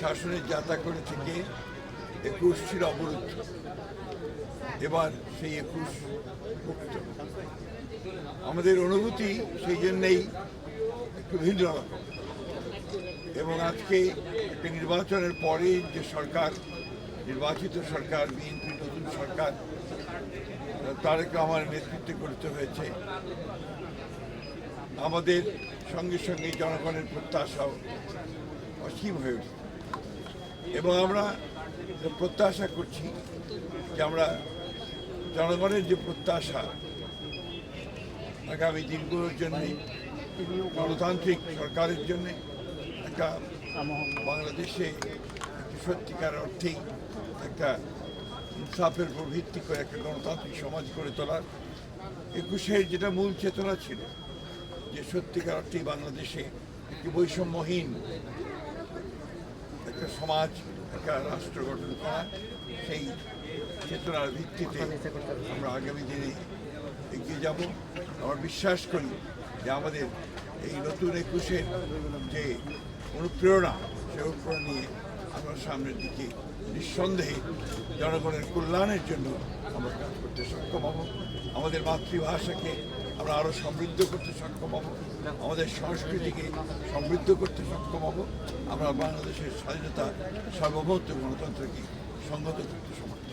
শাসনের যাতা করে থেকে একুশ ছিল অবরুদ্ধ এবার সেই একুশ মুক্ত। আমাদের অনুভূতি সেই জন্যেই একটু ভিন্ন রকম। এবং আজকে একটা নির্বাচনের পরে যে সরকার, নির্বাচিত সরকার, বিএনপি নতুন সরকার, তারেক আমার নেতৃত্বে করতে হয়েছে। আমাদের সঙ্গে সঙ্গে জনগণের প্রত্যাশাও অসীম হয়ে উঠছে। এবং আমরা প্রত্যাশা করছি যে আমরা জনগণের যে প্রত্যাশা আগামী দিনগুলোর জন্য, গণতান্ত্রিক সরকারের জন্য, একটা বাংলাদেশে সত্যিকার অর্থেই একটা ইনসাফের উপর ভিত্তি করে একটা গণতান্ত্রিক সমাজ গড়ে তোলার একুশের যেটা মূল চেতনা ছিল, যে সত্যিকার অর্থেই বাংলাদেশে একটি বৈষম্যহীন সমাজ একটা রাষ্ট্র গঠন করা, সেই চেতনার ভিত্তিতে আমরা আগামী দিনে এগিয়ে যাব। আমরা বিশ্বাস করি যে আমাদের এই নতুন একুশের যে অনুপ্রেরণা, সে অনুপ্রেরণা নিয়ে আমরা সামনের দিকে নিঃসন্দেহে জনগণের কল্যাণের জন্য আমরা কাজ করতে সক্ষম হব। আমাদের মাতৃভাষাকে আমরা আরও সমৃদ্ধ করতে সক্ষম হব। আমাদের সংস্কৃতিকে সমৃদ্ধ করতে সক্ষম হব। আমরা বাংলাদেশের স্বাধীনতা সার্বভৌমত্ব গণতন্ত্রকে সংগত করতে সমর্থ